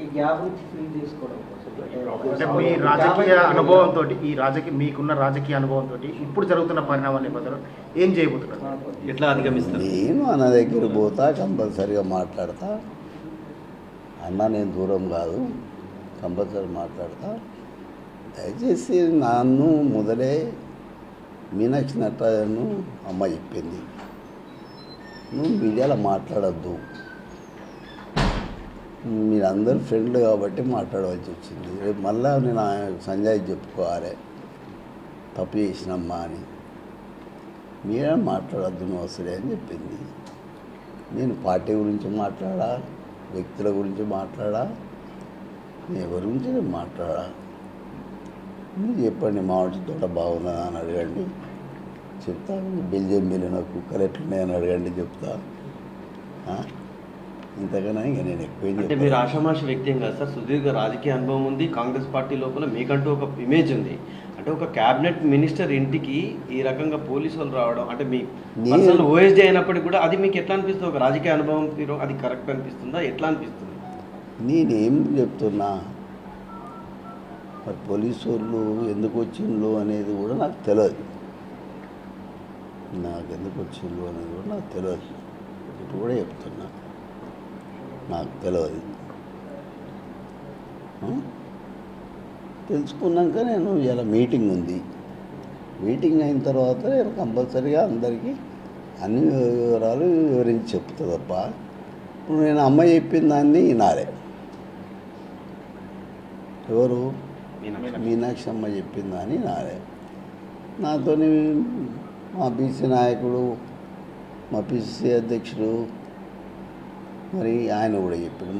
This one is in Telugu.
ఈ గ్యాప్ నుంచి ఫిల్ చేసుకోవడం కోసం. అంటే మీ రాజకీయ అనుభవంతో ఈ రాజకీయ మీకున్న రాజకీయ అనుభవంతో ఇప్పుడు జరుగుతున్న పరిణామాల నేపథ్యంలో ఏం చేయబోతున్నారు? ఎట్లా అధిగమిస్తారు? నేను అన్న దగ్గర పోతా కంపల్సరిగా మాట్లాడతా. అన్న నేను దూరం కాదు కంపల్సరీ మాట్లాడతా. దయచేసి నన్ను మొదలే మీనాక్షి నటరాజను అమ్మ చెప్పింది. నువ్వు మీడియాలో మాట్లాడద్దు. మీరందరూ ఫ్రెండ్లు కాబట్టి మాట్లాడవలసి వచ్చింది. రేపు మళ్ళా నేను ఆయన సంజయ్ చెప్పుకోవాలి. తప్పు చేసినమ్మా అని. మీరే మాట్లాడద్దు నువ్వు అసలే అని చెప్పింది. నేను పార్టీ గురించి మాట్లాడా? వ్యక్తుల గురించి మాట్లాడా? ఎవరి గురించి నేను మాట్లాడా? మీరు చెప్పండి మామిడి తోట బాగుందా అని అడగండి. చెప్తా బెల్జియం వెళ్ళిన కుక్కలు ఎట్లున్నాయని అడగండి చెప్తా ఇంతకన్నా ఇంకా నేను ఎక్కువ అంటే. మీరు ఆషామాషి వ్యక్తి ఏం కాదు సార్. సుదీర్ఘ రాజకీయ అనుభవం ఉంది. కాంగ్రెస్ పార్టీ లోపల మీకంటూ ఒక ఇమేజ్ ఉంది. అంటే ఒక క్యాబినెట్ మినిస్టర్ ఇంటికి ఈ రకంగా పోలీసు వాళ్ళు రావడం అంటే మీ పర్సనల్ ఓఎస్డీ అయినప్పటికీ కూడా అది మీకు ఎట్లా అనిపిస్తుంది? ఒక రాజకీయ అనుభవం తీరు అది కరెక్ట్ అనిపిస్తుందా? ఎట్లా అనిపిస్తుంది? నేనేం చెప్తున్నా మరి పోలీసు వాళ్ళు ఎందుకు వచ్చిండ్రు అనేది కూడా నాకు తెలియదు నాకు ఎందుకు వచ్చిండ్రు అనేది కూడా నాకు తెలియదు ఇప్పుడు కూడా చెప్తున్నా. నాకు తెలియదు? తెలుసుకున్నాక నేను ఇలా మీటింగ్ ఉంది. మీటింగ్ అయిన తర్వాత నేను కంపల్సరీగా అందరికీ అన్ని వివరాలు వివరించి చెప్తా తప్ప ఇప్పుడు నేను అమ్మ చెప్పిన దాన్ని వినాలి. ఎవరు? మీనాక్షి. అమ్మ చెప్పింది అని నాదే నాతోని మా బీసీ నాయకుడు మా పిసిసి అధ్యక్షుడు మరి ఆయన కూడా చెప్పాడు.